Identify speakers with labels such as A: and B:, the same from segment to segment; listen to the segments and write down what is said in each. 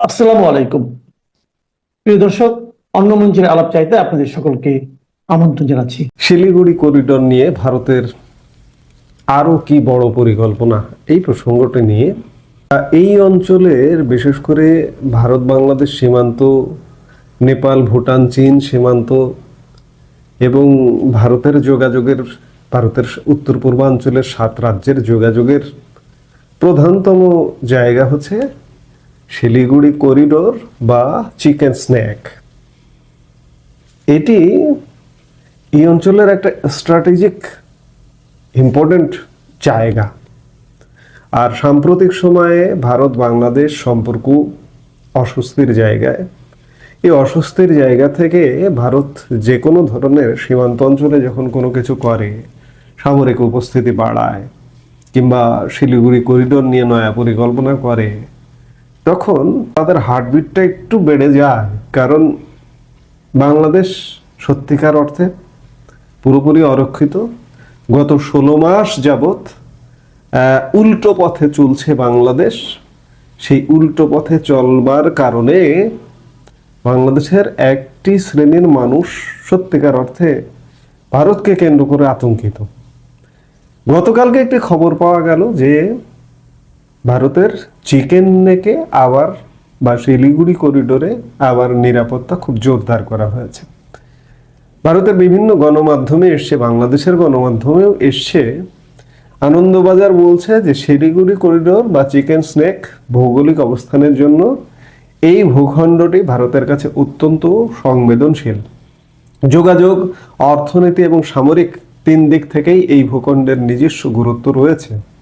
A: আসসালামু আলাইকুম। প্রিয় দর্শক, অন্য মঞ্চের আলাপ চাইতে আপনাদের সকলকে আমন্ত্রণ জানাচ্ছি।
B: শিলিগুড়ি করিডোর নিয়ে ভারতের আরও কি বড় পরিকল্পনা, এই প্রসঙ্গটি নিয়ে, এই অঞ্চলের বিশেষ করে ভারত, বাংলাদেশ সীমান্ত, নেপাল, ভুটান, চীন সীমান্ত এবং ভারতের যোগাযোগের, ভারতের উত্তর পূর্বাঞ্চলের সাত রাজ্যের যোগাযোগের প্রধানতম জায়গা হচ্ছে শিলিগুড়ি করিডোর বা চিকেন স্ন্যাক। এটি এই অঞ্চলের একটা স্ট্র্যাটেজিক ইম্পর্টেন্ট জায়গা। আর সাম্প্রতিক সময়ে ভারত বাংলাদেশ সম্পর্ক অস্বস্তির জায়গায়। এই অস্বস্তির জায়গা থেকে ভারত যে কোনো ধরনের সীমান্ত অঞ্চলে যখন কোনো কিছু করে, সামরিক উপস্থিতি বাড়ায় কিংবা শিলিগুড়ি করিডোর নিয়ে নয়া পরিকল্পনা করে তখন তাদের হার্টবিটটা একটু বেড়ে যায়, কারণ বাংলাদেশ সত্যিকার অর্থে পুরোপুরি অরক্ষিত। গত ষোলো মাস যাবৎ উল্টো পথে চলছে বাংলাদেশ। সেই উল্টো পথে চলবার কারণে বাংলাদেশের একটি শ্রেণির মানুষ সত্যিকার অর্থে ভারতকে কেন্দ্র করে আতঙ্কিত। গতকালকে একটি খবর পাওয়া গেল যে ভারতের চিকেন নেকে আবার বা শিলিগুড়ি করিডোরে আবার নিরাপত্তা খুব জোরদার করা হয়েছে। ভারতের বিভিন্ন গণমাধ্যমে এসছে, বাংলাদেশের গণমাধ্যমেও এসছে। আনন্দবাজার বলছে যে শিলিগুড়ি করিডোর বা চিকেন স্নেক ভৌগোলিক অবস্থানের জন্য এই ভূখণ্ডটি ভারতের কাছে অত্যন্ত সংবেদনশীল। যোগাযোগ, অর্থনীতি এবং সামরিক তিন দিক থেকেই এই ভূখণ্ডের নিজস্ব গুরুত্ব রয়েছে।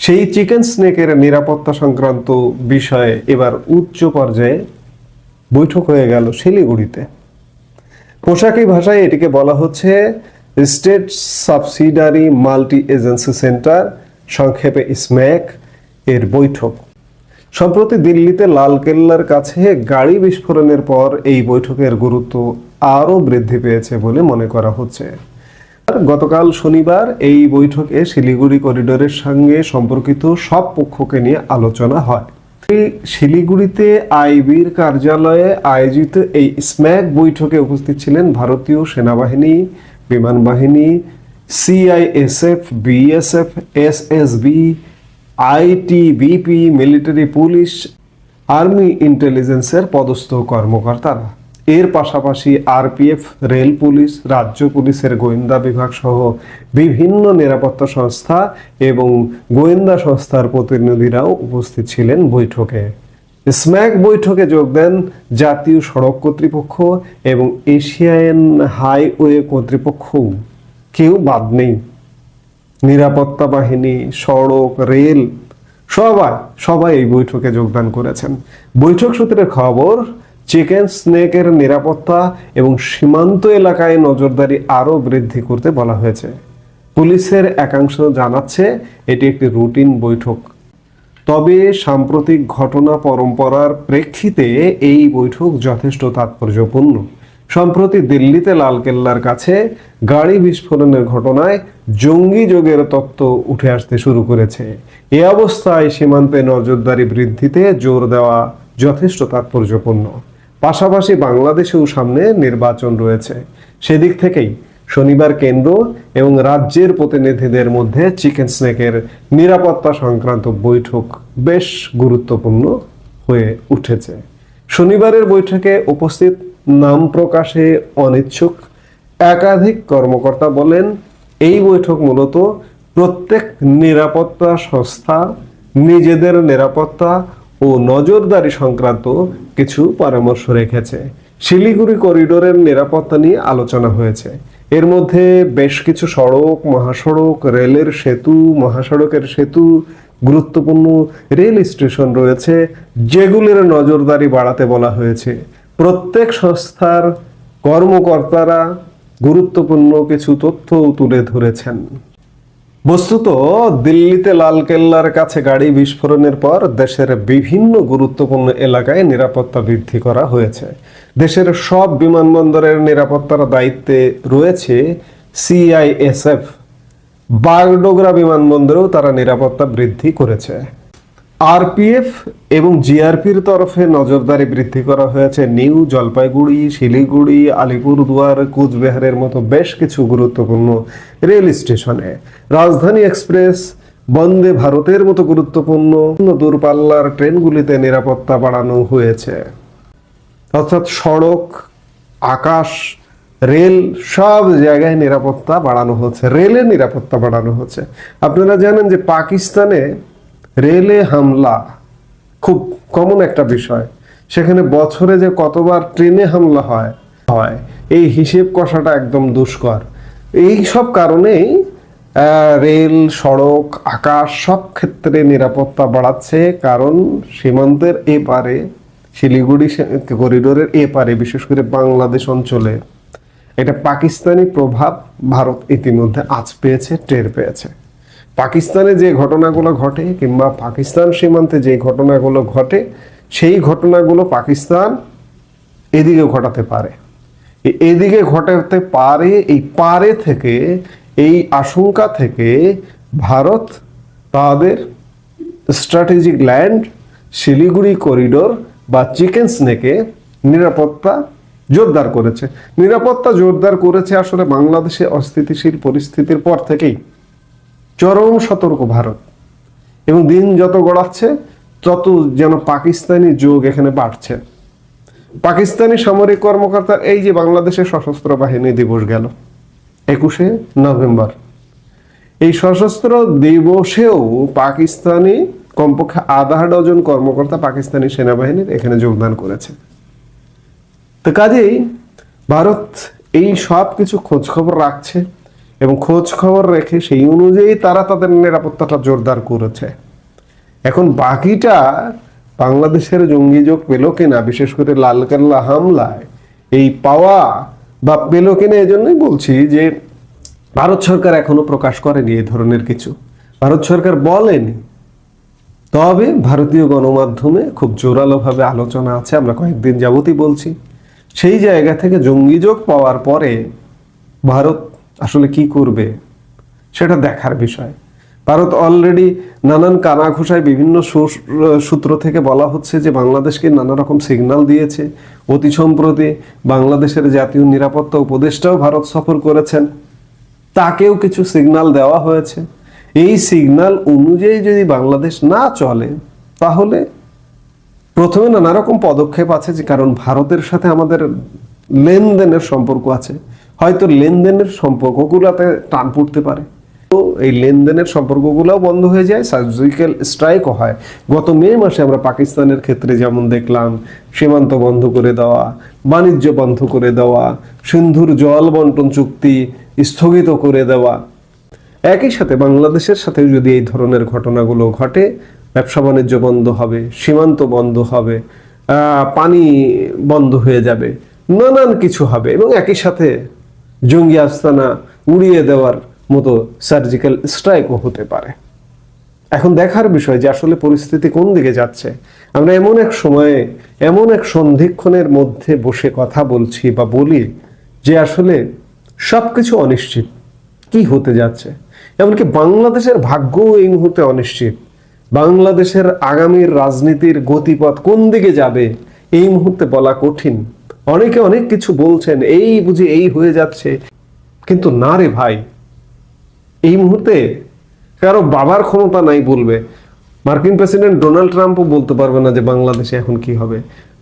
B: সেই চিকেন স্নেকের নিরাপত্তা সংক্রান্ত বিষয়ে এবার উচ্চ পর্যায়ে বৈঠক হয়ে গেল শিলিগুড়িতে। পোশাকি ভাষায় এটিকে বলা হচ্ছে state subsidiary multi agency centre, সংক্ষেপে স্ম্যাক এর বৈঠক। সম্প্রতি দিল্লিতে লালকেল্লার কাছে গাড়ি বিস্ফোরণের পর এই বৈঠকের গুরুত্ব আরও বৃদ্ধি পেয়েছে বলে মনে করা হচ্ছে। গতকাল শনিবার এই বৈঠকে শিলিগুড়ি করিডোরের সঙ্গে সম্পর্কিত সব পক্ষকে নিয়ে আলোচনা হয়। শিলিগুড়িতে আইবির কার্যালয়ে আয়োজিত এই স্ম্যাক বৈঠকে উপস্থিত ছিলেন ভারতীয় সেনাবাহিনী, বিমান বাহিনী, CISF, BSF, SSB, ITBP, military police, army ইন্টেলিজেন্সের পদস্থ কর্মকর্তারা। এর পাশাপাশি আরপিএফ, রেল পুলিশ, রাজ্য পুলিশের গোয়েন্দা বিভাগ সহ বিভিন্ন নিরাপত্তা সংস্থা এবং গোয়েন্দা সংস্থার প্রতিনিধিরাও উপস্থিত ছিলেন বৈঠকে। স্ম্যাক বৈঠকে যোগ দেন জাতীয় সড়ক কর্তৃপক্ষ এবং এশিয়ান হাইওয়ে কর্তৃপক্ষ কেউ বাদ নেই। নিরাপত্তা বাহিনী, সড়ক, রেল, সবাই সবাই এই বৈঠকে যোগদান করেছেন। বৈঠক সূত্রের খবর চিকেন, স্নেকের নিরাপত্তা এবং সীমান্ত এলাকায় নজরদারি আরও বৃদ্ধি করতে বলা হয়েছে। পুলিশের একাংশ জানাচ্ছে, এটি একটি রুটিন বৈঠক। তবে সাম্প্রতিক ঘটনা পরম্পরার প্রেক্ষিতে এই বৈঠক যথেষ্ট তাৎপর্যপূর্ণ। সম্প্রতি দিল্লিতে লালকেল্লার কাছে গাড়ি বিস্ফোরণের ঘটনায় জঙ্গি যোগের তত্ত্ব উঠে আসতে শুরু করেছে। এ অবস্থায় সীমান্তে নজরদারি বৃদ্ধিতে জোর দেওয়া যথেষ্ট তাৎপর্যপূর্ণ। পাশাপাশি বাংলাদেশেও সামনে নির্বাচন রয়েছে। সেদিক থেকেই শনিবার কেন্দ্র এবং রাজ্যের প্রতিনিধিদের মধ্যে চিকেন স্নেকের নিরাপত্তা সংক্রান্ত বৈঠক বেশ গুরুত্বপূর্ণ হয়ে উঠেছে। শনিবারের বৈঠকে উপস্থিত নাম প্রকাশে অনিচ্ছুক একাধিক কর্মকর্তা বলেন, এই বৈঠক মূলত প্রত্যেক নিরাপত্তা সংস্থা, নিজেদের নিরাপত্তা ও নজরদারি সংক্রান্ত কিছু পরামর্শ রেখেছে। শিলিগুড়ি করিডোরের নিরাপত্তা নিয়ে আলোচনা হয়েছে। এর মধ্যে বেশ কিছু সড়ক, মহাসড়ক, রেলের সেতু, মহাসড়কের সেতু, গুরুত্বপূর্ণ রেল স্টেশন রয়েছে, যেগুলির নজরদারি বাড়াতে বলা হয়েছে। প্রত্যেক সংস্থার কর্মকর্তারা গুরুত্বপূর্ণ কিছু তথ্য তুলে ধরেছেন। বস্তুত, দিল্লিতে লালকেল্লার কাছে গাড়ি বিস্ফোরণের পর দেশের বিভিন্ন গুরুত্বপূর্ণ এলাকায় নিরাপত্তা বৃদ্ধি করা হয়েছে। দেশের সব বিমানবন্দরের নিরাপত্তার দায়িত্বে রয়েছে সিআইএসএফ। বাগডোগরা বিমানবন্দরেও তারা নিরাপত্তা বৃদ্ধি করেছে। আরপিএফ এবং জিআরপির তরফে নজরদারি বৃদ্ধি করা হয়েছে। নিউ জলপাইগুড়ি, শিলিগুড়ি, আলিপুরদুয়ার, কোচবিহারের মতো বেশ কিছু গুরুত্বপূর্ণ রেল স্টেশনে। রাজধানী এক্সপ্রেস, বন্দে ভারতের মতো গুরুত্বপূর্ণ দূরপাল্লার ট্রেনগুলিতে নিরাপত্তা বাড়ানো হয়েছে। অর্থাৎ সড়ক, আকাশ, রেল সব জায়গায় নিরাপত্তা বাড়ানো হচ্ছে রেলে নিরাপত্তা বাড়ানো হচ্ছে। আপনারা জানেন যে পাকিস্তানে রেলে হামলা, খুব কমন একটা বিষয়। সেখানে বছরে যে কতবার ট্রেনে হামলা হয় হয়, এই হিসেব কষাটা একদম দুষ্কর। এই সব কারণেই রেল, সড়ক, আকাশ সব ক্ষেত্রে নিরাপত্তা বাড়াচ্ছে, কারণ সীমান্তের এপারে, শিলিগুড়ি করিডোরের এপারে, বিশেষ করে বাংলাদেশ অঞ্চলে, এটা পাকিস্তানি প্রভাব ভারত ইতিমধ্যে আজ পেয়েছে, টের পেয়েছে। পাকিস্তানে যে ঘটনাগুলো ঘটে কিংবা পাকিস্তান সীমান্তে যে ঘটনাগুলো ঘটে, সেই ঘটনাগুলো পাকিস্তান এদিকে ঘটাতে পারে। এদিকে ঘটাতে পারে, এই পারে থেকে, এই আশঙ্কা থেকে ভারত তাদের স্ট্র্যাটেজিক ল্যান্ড শিলিগুড়ি করিডোর বা চিকেন স্নেকে নিরাপত্তা জোরদার করেছে। নিরাপত্তা জোরদার করেছে আসলে বাংলাদেশে অস্থিতিশীল পরিস্থিতির পর থেকেই। চরম সতর্ক ভারত। এবং দিন যত গড়াচ্ছে, তত যেন পাকিস্তানি যোগ এখানে বাড়ছে। পাকিস্তানি সামরিক কর্মকর্তা এই যে বাংলাদেশের সশস্ত্র বাহিনী দিবস গেল, একুশে নভেম্বর। এই সশস্ত্র দিবসেও পাকিস্তানি কমপক্ষে আধা ডজন কর্মকর্তা পাকিস্তানি সেনাবাহিনীর এখানে যোগদান করেছে। তো কাজেই ভারত এই সব কিছু খোঁজখবর রাখছে। এবং খোঁজ খবর রেখে সেই অনুযায়ী তারা তাদের নিরাপত্তাটা জোরদার করেছে। এখন বাকিটা বাংলাদেশের জঙ্গি যোগ পেল কিনা, বিশেষ করে লালকেল্লা হামলায় এই পাওয়া বা পেল কিনা এজন্যই বলছি যে ভারত সরকার এখনও প্রকাশ করেনি এই ধরনের কিছু। ভারত সরকার বলেনি। তবে ভারতীয় গণমাধ্যমে খুব জোরালোভাবে আলোচনা আছে, আমরা কয়েকদিন যাবতই বলছি। সেই জায়গা থেকে জঙ্গিযোগ পাওয়ার পরে ভারত আসলে কি করবে? সেটা দেখার বিষয়। ভারত অলরেডি নানান কানাঘুষায় বিভিন্ন সূত্র থেকে বলা হচ্ছে যে বাংলাদেশকে নানা রকম সিগন্যাল দিয়েছে। অতি সম্প্রতি বাংলাদেশের জাতীয় নিরাপত্তা উপদেষ্টাও ভারত সফর করেছেন। তাকেও কিছু সিগন্যাল দেওয়া হয়েছে। এই সিগন্যাল অনুযায়ী যদি বাংলাদেশ না চলে, তাহলে প্রথমে নানা রকম পদক্ষেপ আছে যে, কারণ ভারতের সাথে আমাদের লেনদেনের সম্পর্ক আছে। হয়তো লেনদেনের সম্পর্কগুলোতে টান পড়তে পারে। তো এই লেনদেনের সম্পর্কগুলোও বন্ধ হয়ে যায় সার্জিক্যাল স্ট্রাইকও হয়। গত মে মাসে আমরা পাকিস্তানের ক্ষেত্রে যেমন দেখলাম, সীমান্ত বন্ধ করে দেওয়া, বাণিজ্য বন্ধ করে দেওয়া, সিন্ধুর জল বন্টন চুক্তি স্থগিত করে দেওয়া। একই সাথে বাংলাদেশের সাথে যদি এই ধরনের ঘটনাগুলো ঘটে, ব্যবসা বাণিজ্য বন্ধ হবে, সীমান্ত বন্ধ হবে পানি বন্ধ হয়ে যাবে, নানান কিছু হবে এবং একই সাথে জঙ্গি আস্তানা উড়িয়ে দেওয়ার মতো সার্জিক্যাল স্ট্রাইকও হতে পারে। এখন দেখার বিষয় যে আসলে পরিস্থিতি কোন দিকে যাচ্ছে। আমরা এমন এক সময়ে, এমন এক সন্ধিক্ষণের মধ্যে বসে কথা বলছি বা বলি যে আসলে সবকিছু অনিশ্চিত। কি হতে যাচ্ছে? এমনকি বাংলাদেশের ভাগ্য এই মুহূর্তে অনিশ্চিত। বাংলাদেশের আগামীর রাজনীতির গতিপথ কোন দিকে যাবে, এই মুহূর্তে বলা কঠিন। অনেকে অনেক কিছু বলছেন, এই বুঝি এই হয়ে যাচ্ছে। কিন্তু না রে ভাই, এই মুহূর্তে কারও বাবার ক্ষমতা নাই বলবে। মার্কিন প্রেসিডেন্ট ডোনাল্ড ট্রাম্পও বলতে পারবে না যে বাংলাদেশে এখন কি হবে।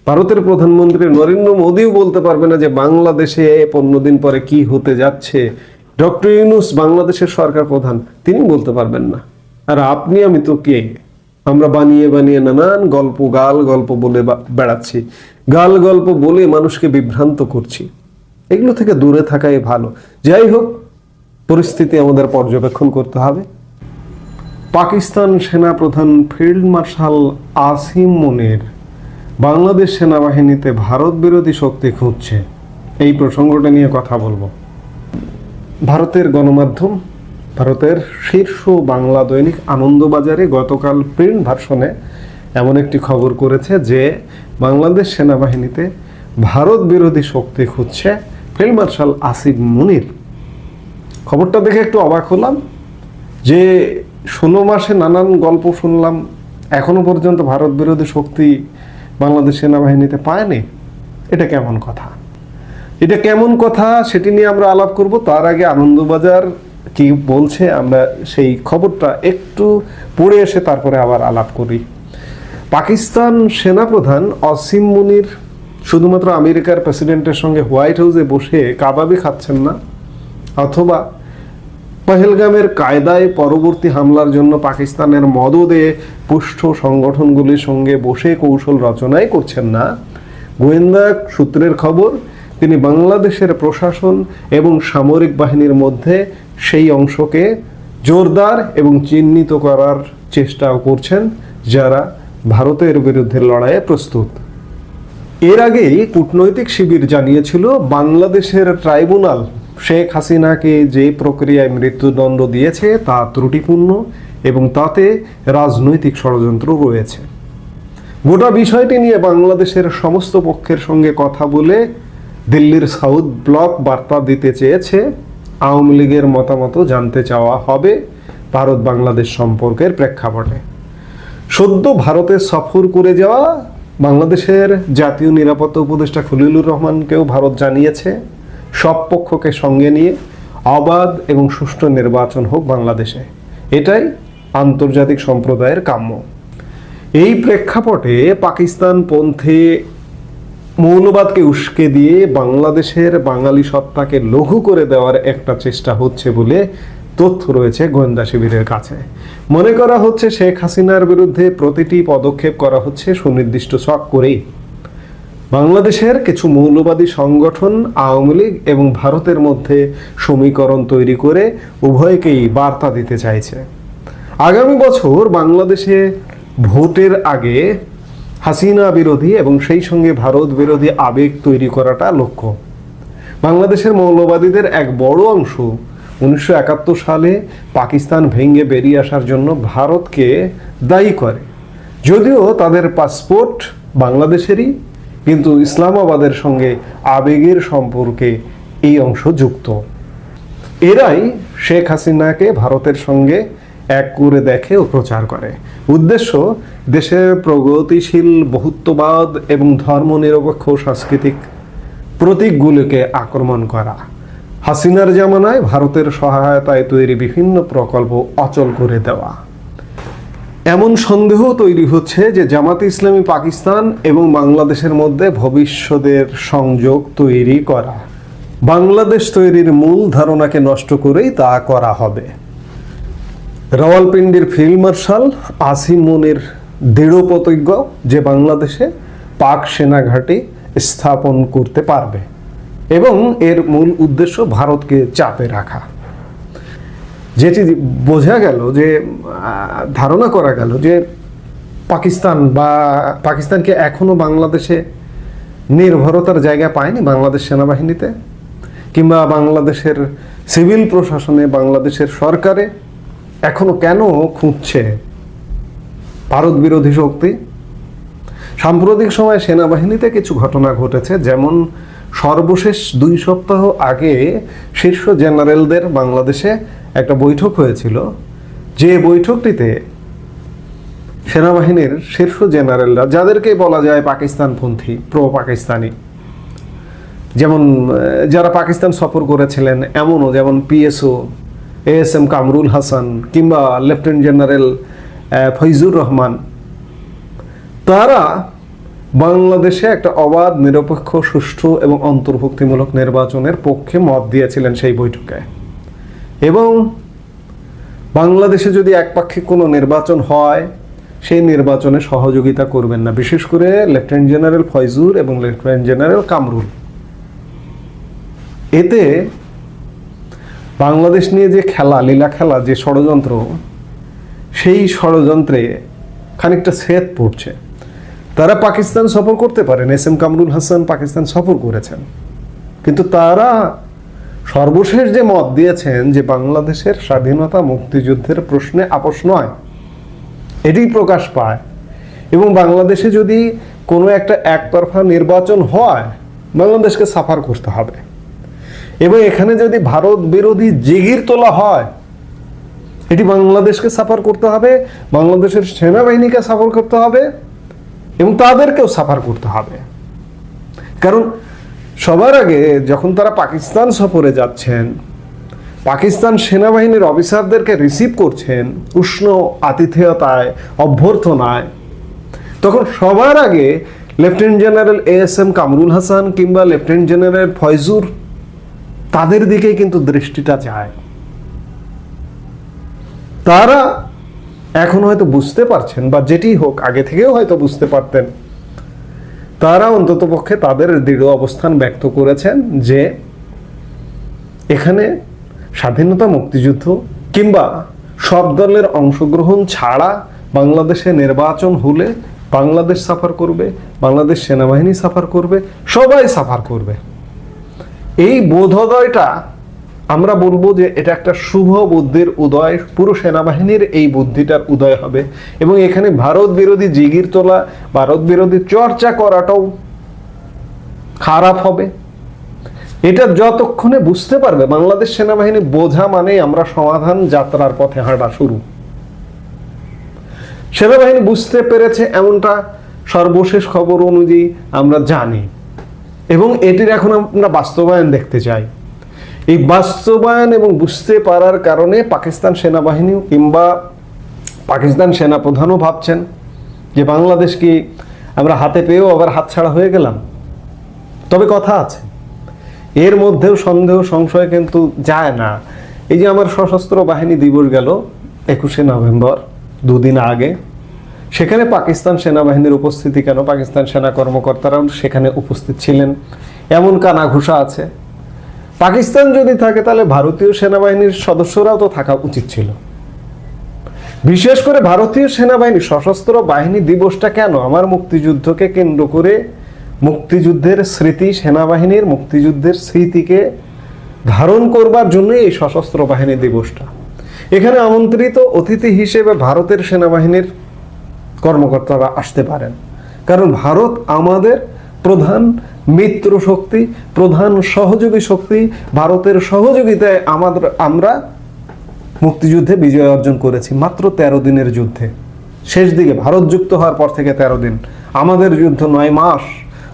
B: ভারতের প্রধানমন্ত্রী নরেন্দ্র মোদীও বলতে পারবে না যে বাংলাদেশে পনেরো দিন পরে কি হতে যাচ্ছে। ডক্টর ইউনুস বাংলাদেশের সরকার প্রধান তিনি বলতে পারবেন না। আর আপনি, আমি তো কে? আমরা বানিয়ে বানিয়ে নানান গল্প, গাল গল্প বলে বেড়াচ্ছি। গাল গল্প বলে মানুষকে বিভ্রান্ত করছি। এগুলো থেকে দূরে থাকাই ভালো। যাই হোক, পরিস্থিতি আমাদের পর্যবেক্ষণ করতে হবে। পাকিস্তান সেনাপ্রধান ফিল্ড মার্শাল আসিম মনির, বাংলাদেশ সেনাবাহিনীতে ভারত বিরোধী শক্তি খুঁজছে। এই প্রসঙ্গটা নিয়ে কথা বলব। ভারতের গণমাধ্যম ভারতের শীর্ষ বাংলা দৈনিক আনন্দবাজারে গতকাল প্রিন্ট ভার্সনে এমন একটি খবর করেছে যে বাংলাদেশ সেনাবাহিনীতে ভারত বিরোধী শক্তি খুঁজছে ফিল্ড মার্শাল আসিফ মুনির। খবরটা দেখে একটু অবাক হলাম যে ষোলো মাসে নানান গল্প শুনলাম, এখনও পর্যন্ত ভারত বিরোধী শক্তি বাংলাদেশ সেনাবাহিনীতে পায়নি। এটা কেমন কথা? এটা কেমন কথা সেটি নিয়ে আমরা আলাপ করব। তার আগে আনন্দবাজার কি বলছে, আমরা সেই খবরটা একটু পড়ে এসে তারপরে আবার আলাপ করি। পাকিস্তান সেনাপ্রধান অসীম মুনির শুধুমাত্র আমেরিকার প্রেসিডেন্টের সঙ্গে হোয়াইট হাউসে বসে কাবাবি খাচ্ছেন না, অথবা পহেলগামের কায়দায় পরবর্তী হামলার জন্য পাকিস্তানের মদদে পুষ্ট সংগঠনগুলির সঙ্গে বসে কৌশল রচনাই করছেন না। গোয়েন্দা সূত্রের খবর তিনি বাংলাদেশের প্রশাসন এবং সামরিক বাহিনীর মধ্যে সেই অংশকে জোরদার এবং চিহ্নিত করার চেষ্টাও করছেন, যারা ভারতের বিরুদ্ধে লড়াইয়ে প্রস্তুত। এর আগেই কূটনৈতিক শিবির জানিয়েছিল, বাংলাদেশের ট্রাইব্যুনাল শেখ হাসিনাকে যে প্রক্রিয়ায় মৃত্যুদণ্ড দিয়েছে তা ত্রুটিপূর্ণ এবং তাতে রাজনৈতিক ষড়যন্ত্র রয়েছে। গোটা বিষয়টি নিয়ে বাংলাদেশের সমস্ত পক্ষের সঙ্গে কথা বলে দিল্লির সাউথ ব্লক বার্তা দিতে চেয়েছে, আওয়ামী লীগের মতামত জানতে চাওয়া হবে ভারত বাংলাদেশ সম্পর্কের প্রেক্ষাপটে। সদ্য ভারতে সফর করে যাওয়া বাংলাদেশের জাতীয় নিরাপত্তা উপদেষ্টা খলিলুর রহমানকেও ভারত জানিয়েছে, সব পক্ষকে সঙ্গে নিয়ে অবাধ এবং সুষ্ঠু নির্বাচন হোক বাংলাদেশে। এটাই আন্তর্জাতিক সম্প্রদায়ের কাম্য। এই প্রেক্ষাপটে পাকিস্তান পন্থী মৌলবাদকে উস্কে দিয়ে বাংলাদেশের বাঙালি সত্তাকে লঘু করে দেওয়ার একটা চেষ্টা হচ্ছে বলে তথ্য রয়েছে গোয়েন্দা শিবিরের কাছে। মনে করা হচ্ছে শেখ হাসিনার বিরুদ্ধে প্রতিটি পদক্ষেপ করা হচ্ছে সুনির্দিষ্ট ছক করেই। বাংলাদেশের কিছু মৌলবাদী সংগঠন, আওয়ামী লীগ এবং ভারতের মধ্যে সমীকরণ তৈরি করে উভয়কেই বার্তা দিতে চাইছে। আগামী বছর বাংলাদেশে ভোটের আগে হাসিনা বিরোধী এবং সেই সঙ্গে ভারত বিরোধী আবেগ তৈরি করাটা লক্ষ্য। বাংলাদেশের মৌলবাদীদের এক বড় অংশ উনিশশো একাত্তর সালে পাকিস্তান ভেঙে বেরিয়ে আসার জন্য ভারতকে দায়ী করে। যদিও তাদের পাসপোর্ট বাংলাদেশেরই, কিন্তু ইসলামাবাদের সঙ্গে আবেগের সম্পর্কে এই অংশ যুক্ত। এরাই শেখ হাসিনাকে ভারতের সঙ্গে এক করে দেখে ও প্রচার করে। উদ্দেশ্য, দেশের প্রগতিশীল, বহুত্ববাদ এবং ধর্মনিরপেক্ষ সাংস্কৃতিক প্রতীকগুলিকে আক্রমণ করা। হাসিনার জামানায় ভারতের সহায়তায় তৈরি বিভিন্ন প্রকল্প অচল করে দেওয়া। এমন সন্দেহ তৈরি হচ্ছে যে জামাতে ইসলামী পাকিস্তান এবং বাংলাদেশের মধ্যে ভবিষ্যতের সংযোগ তৈরি করা। বাংলাদেশ তৈরির মূল ধারণাকে নষ্ট করেই তা করা হবে। রাওয়ালপিন্ডির ফিল্ড মার্শাল আসিম মুনির দৃঢ় প্রতিজ্ঞ যে বাংলাদেশে পাক সেনা ঘাঁটি স্থাপন করতে পারবে এবং এর মূল উদ্দেশ্য ভারতকে চাপে রাখা। যেটি বোঝা গেল যে ধারণা করা গেল যে পাকিস্তান বা পাকিস্তানকে এখনও বাংলাদেশে নির্ভরতার জায়গা পায়নি বাংলাদেশ সেনাবাহিনীতে কিংবা বাংলাদেশের সিভিল প্রশাসনে, বাংলাদেশের সরকারে এখনও কেন খুঁজছে ভারত বিরোধী শক্তি? সাম্প্রতিক সময়ে সেনাবাহিনীতে কিছু ঘটনা ঘটেছে, যেমন সর্বশেষ দুই সপ্তাহ আগে শীর্ষ জেনারেলদের বাংলাদেশে একটা বৈঠক হয়েছিল। যে বৈঠকটিতে সেনাবাহিনীর শীর্ষ জেনারেলরা, যাদেরকে বলা যায় পাকিস্তানপন্থী প্রো পাকিস্তানি যেমন যারা পাকিস্তান সফর করেছিলেন, এমনও যেমন PSO S M Kamrul Hasan কিংবা লেফটেন্যান্ট জেনারেল ফৈজুর রহমান তারা বাংলাদেশে একটা অবাধ, নিরপেক্ষ, সুষ্ঠু এবং অন্তর্ভুক্তিমূলক নির্বাচনের পক্ষে মত দিয়েছিলেন সেই বৈঠকে। এবং বাংলাদেশে যদি একপাক্ষিক কোনো নির্বাচন হয়, সেই নির্বাচনে সহযোগিতা করবেন না, বিশেষ করে লেফটেন্যান্ট জেনারেল ফয়জুর এবং লেফটেন্যান্ট জেনারেল কামরুল এতে বাংলাদেশ নিয়ে যে খেলা, লীলা খেলা, যে ষড়যন্ত্র, সেই ষড়যন্ত্রে খানিকটা ছেদ পড়ছে। তারা পাকিস্তান সফর করতে পারেন, এস এম কামরুল হাসান পাকিস্তান সফর করেছেন। কিন্তু তারা সর্বশেষ যে মত দিয়েছেন যে বাংলাদেশের স্বাধীনতা মুক্তিযুদ্ধের প্রশ্নে আপোষ নয়, এটি প্রকাশ পায়। এবং বাংলাদেশে যদি কোনো একটা একতরফা নির্বাচন হয়, বাংলাদেশকে সাফার করতে হবে। এবং এখানে যদি ভারত বিরোধী জিগির তোলা হয়, এটি বাংলাদেশকে সাফার করতে হবে, বাংলাদেশের সেনাবাহিনীকে সাফার করতে হবে, এবং তাদেরকেও সাফার করতে হবে। কারণ সবার আগে যখন তারা পাকিস্তান সফরে যাচ্ছেন, পাকিস্তান সেনাবাহিনীর অফিসারদেরকে রিসিভ করছেন উষ্ণ আতিথেয়তায়, অভ্যর্থনায়, তখন সবার আগে lieutenant general A S M Kamrul Hasan কিংবা লেফটেন্যান্ট জেনারেল ফয়জুর তাদের দিকেই কিন্তু দৃষ্টিটা যায়। তারা এখন হয়তো বুঝতে পারছেন বা যেটি হোক, আগে থেকেও হয়তো বুঝতে পারতেন। তারা অন্তত পক্ষে তাদের দৃঢ় অবস্থান ব্যক্ত করেছেন যে এখানে স্বাধীনতা মুক্তিযুদ্ধ কিংবা সব দলের অংশগ্রহণ ছাড়া বাংলাদেশে নির্বাচন হলে বাংলাদেশ সাফার করবে, বাংলাদেশ সেনাবাহিনী সাফার করবে, সবাই সাফার করবে। এই বোধোদয়টা আমরা বলব যে এটা একটা শুভ বুদ্ধির উদয়। পুরো সেনাবাহিনীর এই বুদ্ধিটার উদয় হবে। এবং এখানে ভারত বিরোধী জিগির তোলা, ভারত বিরোধী চর্চা করাটাও খারাপ হবে। এটা যতক্ষণে বুঝতে পারবে, বাংলাদেশ সেনাবাহিনী বোঝা মানে আমরা সমাধান যাত্রার পথে হাঁটা শুরু। সেনাবাহিনী বুঝতে পেরেছে এমনটা। সর্বশেষ খবর অনুযায়ী আমরা জানি। এবং এটির এখন আমরা বাস্তবায়ন দেখতে চাই। এই বাস্তবায়ন এবং বুঝতে পারার কারণে পাকিস্তান সেনাবাহিনী কিংবা পাকিস্তান সেনাপ্রধানও ভাবছেন যে বাংলাদেশ কি আমরা হাতে পেয়েও আবার হাতছাড়া হয়ে গেলাম? তবে কথা আছে। এর মধ্যেও সন্দেহ, সংশয় কিন্তু যায় না। এই যে আমার সশস্ত্র বাহিনী দিবস গেল একুশে নভেম্বর, দুদিন আগে। সেখানে পাকিস্তান সেনাবাহিনীর উপস্থিতি কেন? পাকিস্তান সেনা কর্মকর্তারাও সেখানে উপস্থিত ছিলেন। এমন কানাঘুষা আছে। পাকিস্তান যদি থাকে, তাহলে ভারতীয় সেনাবাহিনীর সদস্যরাও তো থাকা উচিত ছিল। বিশেষ করে ভারতীয় সেনাবাহিনী সশস্ত্র বাহিনী দিবসটা কেন? আমার মুক্তিযুদ্ধকে কেন্দ্র করে মুক্তিযুদ্ধের স্মৃতি, সেনাবাহিনীর মুক্তিযুদ্ধের স্মৃতিকে ধারণ করবার জন্য এই সশস্ত্র বাহিনী দিবসটা। এখানে আমন্ত্রিত অতিথি হিসেবে ভারতের সেনাবাহিনীর কর্মকর্তারা আসতে পারেন। কারণ ভারত আমাদের প্রধান মিত্র শক্তি, প্রধান সহযোগী শক্তি। ভারতের সহযোগিতায় আমাদের, আমরা মুক্তিযুদ্ধে বিজয় অর্জন করেছি মাত্র তেরো দিনের যুদ্ধে। শেষ দিকে ভারত যুক্ত হওয়ার পর থেকে তেরো দিন। আমাদের যুদ্ধ নয় মাস।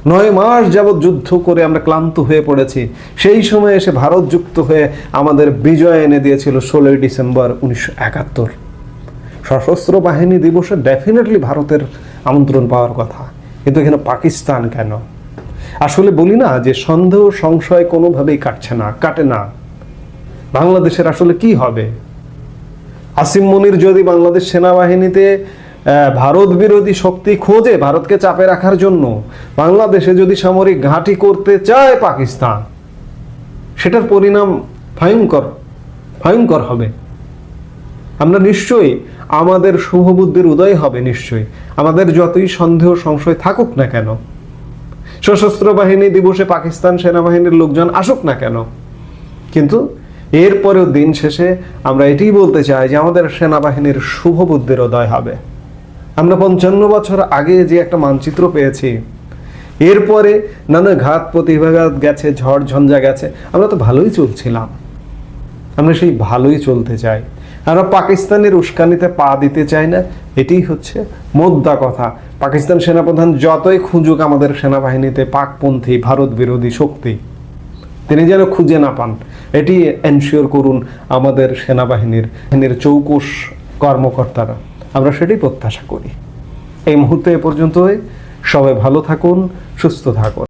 B: নয় মাস যাবৎ যুদ্ধ করে আমরা ক্লান্ত হয়ে পড়েছি। সেই সময় এসে ভারত যুক্ত হয়ে আমাদের বিজয় এনে দিয়েছিল ষোলোই ডিসেম্বর উনিশশো একাত্তর। সশস্ত্র বাহিনী দিবসে ডেফিনেটলি ভারতের আমন্ত্রণ পাওয়ার কথা। কিন্তু এখানে পাকিস্তান কেন? আসলে বলি না যে সন্দেহ, সংশয় কোনোভাবেই কাটছে না, কাটে না। বাংলাদেশের আসলে কি হবে? আসিম মনির যদি বাংলাদেশ সেনাবাহিনীতে ভারত বিরোধী শক্তি খোঁজে ভারতকে চাপে রাখার জন্য, বাংলাদেশে যদি সামরিক ঘাঁটি করতে চায় পাকিস্তান, সেটার পরিণাম ভয়ঙ্কর ভয়ঙ্কর হবে। আমরা নিশ্চয়ই আমাদের শুভবুদ্ধির উদয় হবে নিশ্চয়ই। আমাদের যতই সন্দেহ সংশয় থাকুক না কেন, সশস্ত্র বাহিনী দিবসে পাকিস্তান সেনাবাহিনীর লোকজন আসুক না কেন, কিন্তু এরপরেও দিন শেষে আমরা এটাই বলতে চাই যে আমাদের সেনাবাহিনীর শুভ বুদ্ধির উদয় হবে। আমরা পঞ্চান্ন বছর আগে যে একটা মানচিত্র পেয়েছি, এরপরে নানা ঘাত প্রতিভাঘাত গেছে ঝড় ঝঞ্ঝা গেছে, আমরা তো ভালোই চলছিলাম। আমরা সেই ভালোই চলতে চাই। আমরা পাকিস্তানের উস্কানিতে পা দিতে চাই না, এটাই হচ্ছে মোদ্দা কথা। পাকিস্তান সেনাপ্রধান যতই খুঁজুক আমাদের সেনাবাহিনীতে পাকপন্থী ভারত বিরোধী শক্তি, তিনি যেন খুঁজে না পান, এটি এনশিওর করুন আমাদের সেনাবাহিনীর বাহিনীর চৌকুশ কর্মকর্তারা। আমরা সেটি প্রত্যাশা করি। এই মুহূর্তে এ পর্যন্তই। সবাই ভালো থাকুন, সুস্থ থাকুন।